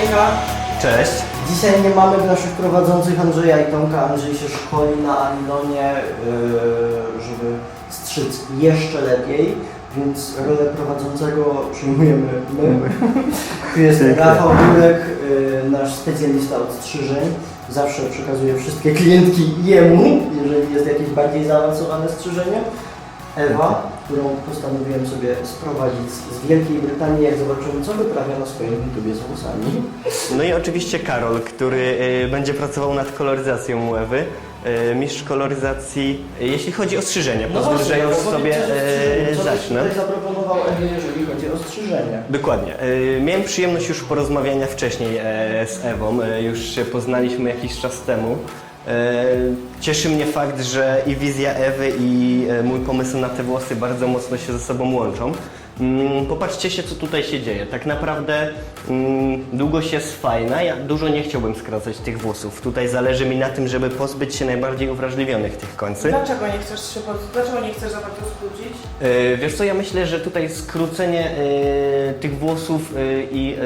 Hejka! Cześć. Dzisiaj nie mamy naszych prowadzących Andrzeja i Tomka. Andrzej się szkoli na Anilonie, yy, żeby strzyc jeszcze lepiej, więc rolę prowadzącego przyjmujemy my. Tu jest. Rafał Jurek, yy, nasz specjalista od strzyżeń. Zawsze przekazuje wszystkie klientki jemu, jeżeli jest jakieś bardziej zaawansowane strzyżenie. Ewa, którą postanowiłem sobie sprowadzić z Wielkiej Brytanii, jak zobaczymy, co wyprawia na swoim YouTubie z włosami. No i oczywiście Karol, który y, będzie pracował nad koloryzacją Ewy. Y, mistrz koloryzacji, y, jeśli chodzi o strzyżenie. Pozwól, że już no sobie y, zacznę. tutaj zaproponował Ewie, jeżeli chodzi o strzyżenie? Dokładnie. Y, Miałem przyjemność już porozmawiania wcześniej e, z Ewą. E, Już się poznaliśmy jakiś czas temu. E, Cieszy mnie fakt, że i wizja Ewy i e, mój pomysł na te włosy bardzo mocno się ze sobą łączą. Mm, Popatrzcie się, co tutaj się dzieje. Tak naprawdę mm, długość jest fajna. Ja dużo nie chciałbym skracać tych włosów. Tutaj zależy mi na tym, żeby pozbyć się najbardziej uwrażliwionych tych końcy. Dlaczego nie chcesz się pod... Dlaczego nie chcesz za bardzo skrócić? E, Wiesz co, ja myślę, że tutaj skrócenie e, tych włosów e, i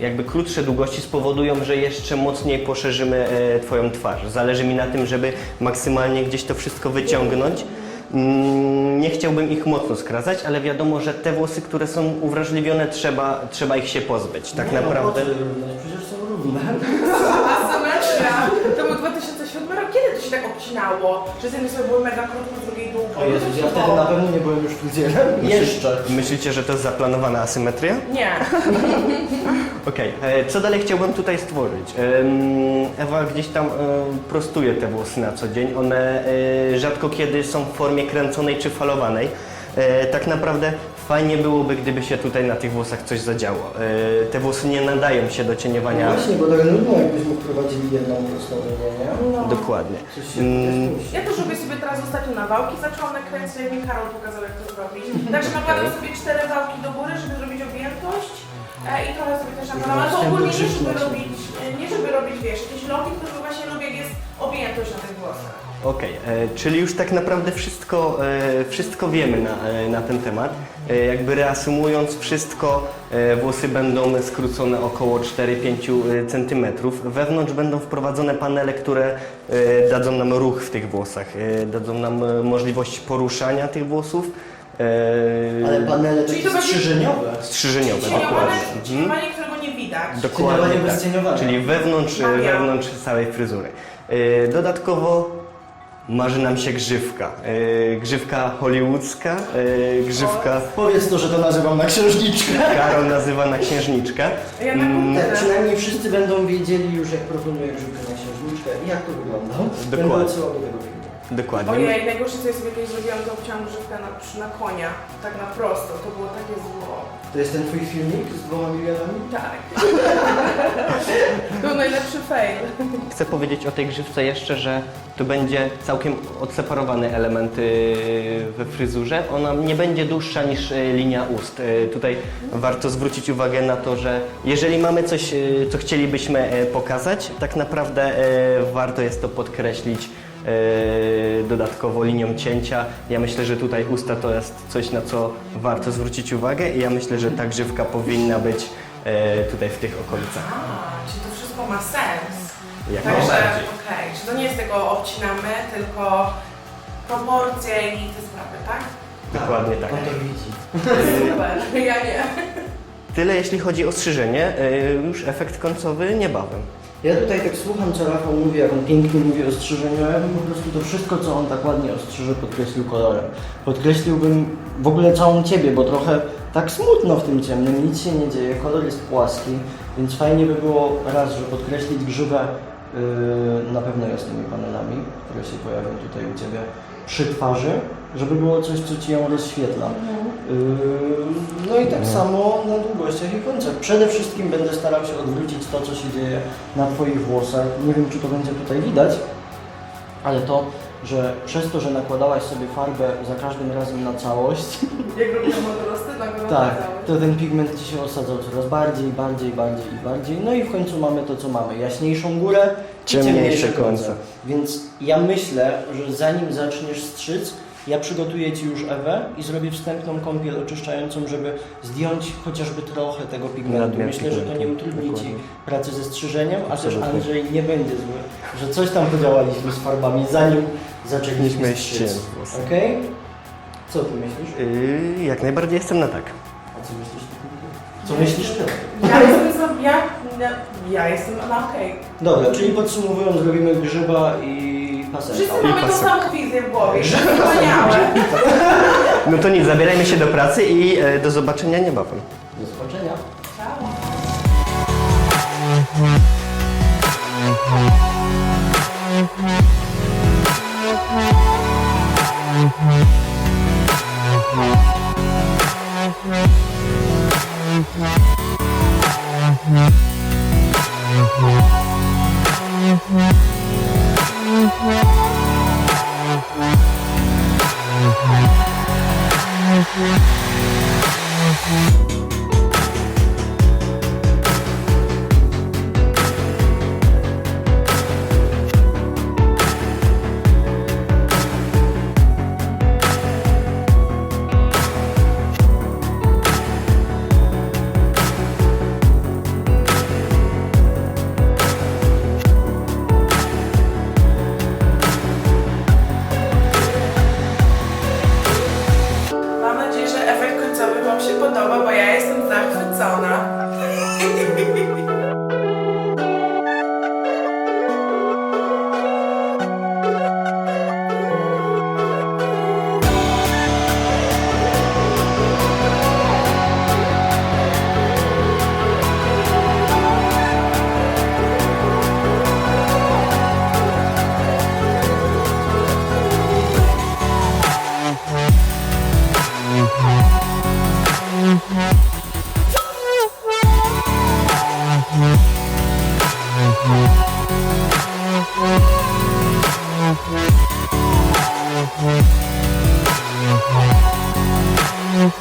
jakby krótsze długości spowodują, że jeszcze mocniej poszerzymy Twoją twarz. Zależy mi na tym, żeby maksymalnie gdzieś to wszystko wyciągnąć. Mm, Nie chciałbym ich mocno skracać, ale wiadomo, że te włosy, które są uwrażliwione, trzeba, trzeba ich się pozbyć. Tak Nie, naprawdę. No, po co równe? przecież są równe. Asymetria! To był 2007 rok. Kiedy to się tak obcinało? Że z jednej strony były mega krótko, z drugiej długo. O Jezus, ja wtedy na pewno nie byłem już fryzjerem. Jeszcze. Myślicie, że to jest zaplanowana asymetria? Nie. Okej, e, co dalej chciałbym tutaj stworzyć? Em, Ewa gdzieś tam e, prostuje te włosy na co dzień. One e, rzadko kiedy są w formie kręconej czy falowanej. E, Tak naprawdę fajnie byłoby, gdyby się tutaj na tych włosach coś zadziało. E, Te włosy nie nadają się do No cieniowania. właśnie, bo tak nudno jakbyśmy wprowadzili jedną prostą linię, nie? No. Dokładnie. Coś się Mm. Ja też robię sobie teraz ostatnio na wałki, zaczęłam nakręcać, jak mi Karol pokazał jak to zrobić. Także nakładam sobie cztery wałki do góry, ale to ogólnie nie żeby robić, e, nie żeby robić, wiesz, jakieś loki, tylko właśnie jak jest objętość na tych włosach. Okej, e, czyli już tak naprawdę wszystko, e, wszystko wiemy na, e, na ten temat. E, jakby reasumując wszystko, e, włosy będą skrócone około 4-5 cm. Wewnątrz będą wprowadzone panele, które e, dadzą nam ruch w tych włosach, e, dadzą nam e, możliwość poruszania tych włosów. e, Ale panele Czyli takie to będzie- strzyżeniowe. strzyżeniowe, dokładnie. Mhm. Widać. Dokładnie Cieniowanie tak. bez cieniowania. Czyli wewnątrz, Magia. wewnątrz całej fryzury. Yy, Dodatkowo marzy nam się grzywka. Yy, Grzywka hollywoodzka, yy, grzywka Powiedz to, że to nazywam na księżniczkę. Karol nazywa na księżniczkę. Ja na Mm, przynajmniej wszyscy będą wiedzieli już, jak proponuję grzybkę na księżniczkę i jak to wygląda. Będę Dokładnie. odsyłał do tego filmu. Dokładnie. Ojej, najgorsze co ja sobie kiedyś zrobiłam, to obciąłam grzywkę na, na konia. Tak na prosto, to było takie zło. To jest ten twój filmik z dwoma milionami? Tak. to był najlepszy fail. Chcę powiedzieć o tej grzywce jeszcze, że tu będzie całkiem odseparowany element we fryzurze. Ona nie będzie dłuższa niż yy, linia ust. Yy, Tutaj warto zwrócić uwagę na to, że jeżeli mamy coś, yy, co chcielibyśmy pokazać, tak naprawdę warto jest to podkreślić dodatkowo linią cięcia. Ja myślę, że tutaj usta to jest coś, na co warto zwrócić uwagę i ja myślę, że ta grzywka powinna być yy, tutaj w tych okolicach. A, czyli to wszystko ma sens. Jak Także, najbardziej. okej, czy to nie jest tego obcinamy, tylko proporcje i te sprawy, tak? Dokładnie tak. On to widzi. Super, ja nie. Tyle jeśli chodzi o strzyżenie, yy, już efekt końcowy niebawem. Ja tutaj tak słucham, co Rafał mówi, jak on pięknie mówi o strzyżeniu, a ja bym po prostu to wszystko, co on tak ładnie ostrzyże, podkreślił kolorem. Podkreśliłbym w ogóle całą Ciebie, bo trochę tak smutno w tym ciemnym, nic się nie dzieje, kolor jest płaski, więc fajnie by było raz, że podkreślić grzywę yy, na pewno jasnymi panelami, które się pojawią tutaj u Ciebie przy twarzy, żeby było coś, co Ci ją rozświetla. Yy, No i tak samo na długościach i końcach. Przede wszystkim będę starał się odwrócić to, co się dzieje na Twoich włosach. Nie wiem, czy to będzie tutaj widać, ale to, że przez to, że nakładałaś sobie farbę za każdym razem na całość, Jak robiłam odrosty, tak tak, to ten pigment Ci się osadzał coraz bardziej, bardziej, bardziej i bardziej. No i w końcu mamy to, co mamy. Jaśniejszą górę, i Ciemniejsze końce. Więc ja myślę, że zanim zaczniesz strzyc, Ja przygotuję Ci już Ewę i zrobię wstępną kąpiel oczyszczającą, żeby zdjąć chociażby trochę tego pigmentu. Myślę, że to pigmentu, nie utrudni Ci pracy ze strzyżeniem, a też. Andrzej nie będzie zły, że coś tam podziałaliśmy z farbami, zanim zaczęliśmy strzyc. Okej? Co Ty myślisz? Yy, jak najbardziej jestem na tak. A co myślisz Ty? Co myślisz Ty? Ja jestem za... Ja, ja, jestem na okej. Dobra, czyli podsumowując, zrobimy grzyba i. Wszyscy mamy tą samą wizję w głowie. Wspaniałe. No to nic, zabierajmy się do pracy i e, do zobaczenia niebawem.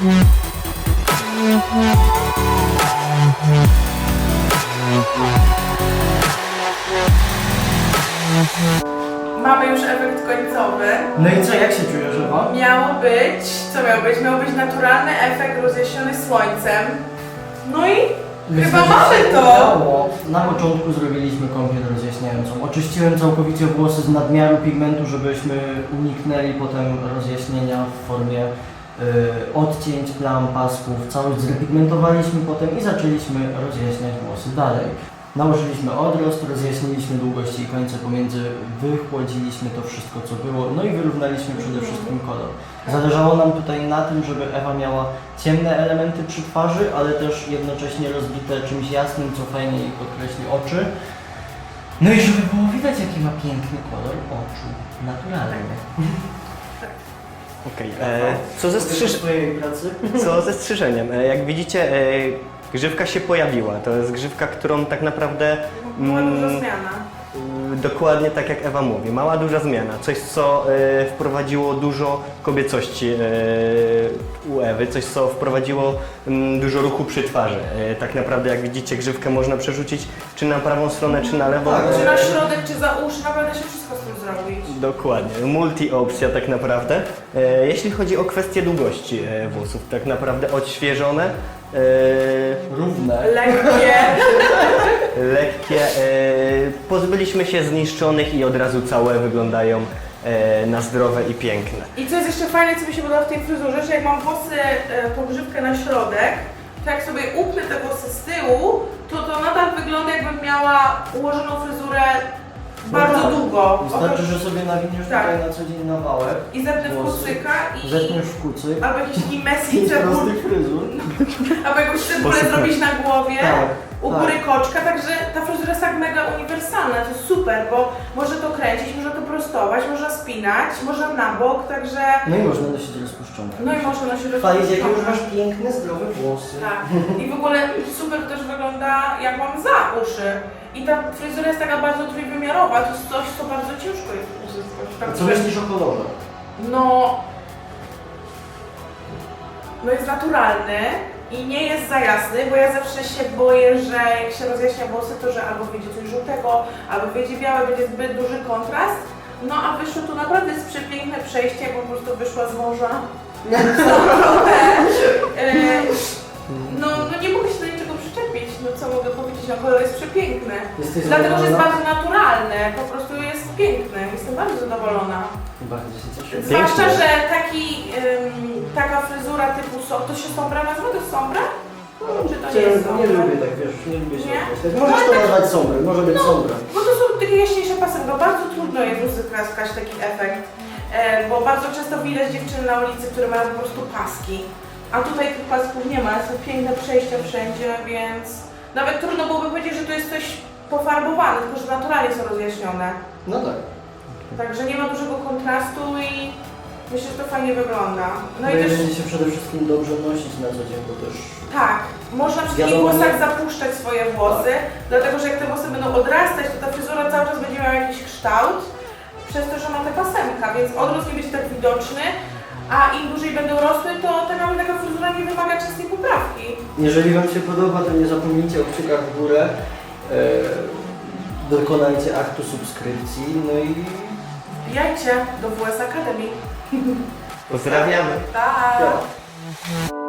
Mamy już efekt końcowy. No i co, jak się czujesz, Ewa? Miało być, co miało być? Miał być naturalny efekt rozjaśniony słońcem. No i chyba że mamy się to. udało. Na początku zrobiliśmy kąpiel rozjaśniającą. Oczyściłem całkowicie włosy z nadmiaru pigmentu, żebyśmy uniknęli potem rozjaśnienia w formie odcięć, plam, pasków. Całość zrepigmentowaliśmy potem i zaczęliśmy rozjaśniać włosy dalej. Nałożyliśmy odrost, rozjaśniliśmy długości i końce pomiędzy, wychłodziliśmy to wszystko co było, no i wyrównaliśmy przede wszystkim kolor. Zależało nam tutaj na tym, żeby Ewa miała ciemne elementy przy twarzy, ale też jednocześnie rozbite czymś jasnym, co fajnie jej podkreśli oczy. No i żeby było widać, jaki ma piękny kolor oczu, naturalny. Okej, e, co ze strzyż... swojej pracy? Co ze strzyżeniem? E, Jak widzicie, e, grzywka się pojawiła. To jest grzywka, którą tak naprawdę Była duża mm, zmiana. y, dokładnie tak jak Ewa mówi. Mała, duża zmiana. Coś, co e, wprowadziło dużo kobiecości e, u Ewy. Coś, co wprowadziło mm, dużo ruchu przy twarzy. E, tak naprawdę, jak widzicie, grzywkę można przerzucić czy na prawą stronę, czy na lewą. Tak, Czy na środek, czy za uszy, naprawdę się wszystko zrobić. Dokładnie, multi-opcja tak naprawdę. E, jeśli chodzi o kwestię długości e, włosów, tak naprawdę odświeżone, e, Równe. Lekkie. lekkie, e, pozbyliśmy się zniszczonych i od razu całe wyglądają e, na zdrowe i piękne. I co jest jeszcze fajne, co mi się podoba w tej fryzurze, że jak mam włosy, e, pogrzywkę na środek, to jak sobie upnę te włosy z tyłu, to to nadal wygląda jakbym miała ułożoną fryzurę bardzo długo. Wystarczy, że sobie nawiniesz Tak. tutaj na co dzień na wałek, I zepnę w włosy. kucyka i... w kucyk, Albo jakiś taki pięć cebul, prostych fryzur. albo jakąś cebulę zrobić na głowie. Tak, u tak. góry koczka, także ta fryzura jest tak mega uniwersalna, to jest super, bo może to kręcić, może to prostować, można spinać, można na bok, także No i można nosić rozpuszczone. no i można nosić Fajnie, jakie już masz piękne, zdrowe włosy. Tak. I w ogóle super też wygląda jak mam za uszy. I ta fryzura jest taka bardzo trójwymiarowa, to jest coś, co bardzo ciężko jest uzyskać. A Także, co myślisz o kolorze? No, no jest naturalny i nie jest za jasny, bo ja zawsze się boję, że jak się rozjaśnia włosy, to że albo wyjdzie coś żółtego, albo wyjdzie białe, będzie zbyt duży kontrast. No a wyszło tu naprawdę jest przepiękne przejście, jak po prostu wyszła z morza. E, no, no nie mogę się do niczego przyczepić, no co mogę powiedzieć, no kolor jest przepiękny. Jesteś Dlatego, że jest zadowolona? bardzo naturalny, po prostu jest piękny, jestem bardzo zadowolona. Bardzo się cieszę. Zwłaszcza, że taki, ym, taka fryzura typu so, to się sombra nazywa, to jest sombra? Czy to nie Nie, jest nie sombra? lubię tak, wiesz, nie lubię się Nie? określać. Możesz to nazwać sombrę, może być No. sombra. Bo to są takie jaśniejsze pasemka, bardzo trudno jest uzyskać taki efekt, e, bo bardzo często widać dziewczyny na ulicy, które mają po prostu paski, a tutaj tych pasków nie ma, są piękne przejścia wszędzie, więc nawet trudno byłoby powiedzieć, że to jest coś pofarbowane, tylko że naturalnie są rozjaśnione. No tak. Także nie ma dużego kontrastu i myślę, że to fajnie wygląda. No i też będzie się przede wszystkim dobrze nosić na co dzień, bo też tak, można przy takich Wiadomo, włosach nie- zapuszczać swoje włosy, dlatego że jak te włosy będą odrastać, to ta fryzura cały czas będzie miała jakiś kształt, przez to, że ma te pasemka, więc odrost nie będzie tak widoczny, a im dłużej będą rosły, to tak naprawdę taka fryzura nie wymaga częstej poprawki. jeżeli Wam się podoba, to nie zapomnijcie o kciukach w górę. E, dokonajcie aktu subskrypcji, no i Wbijajcie do WS Academy. Pozdrawiamy. Pa!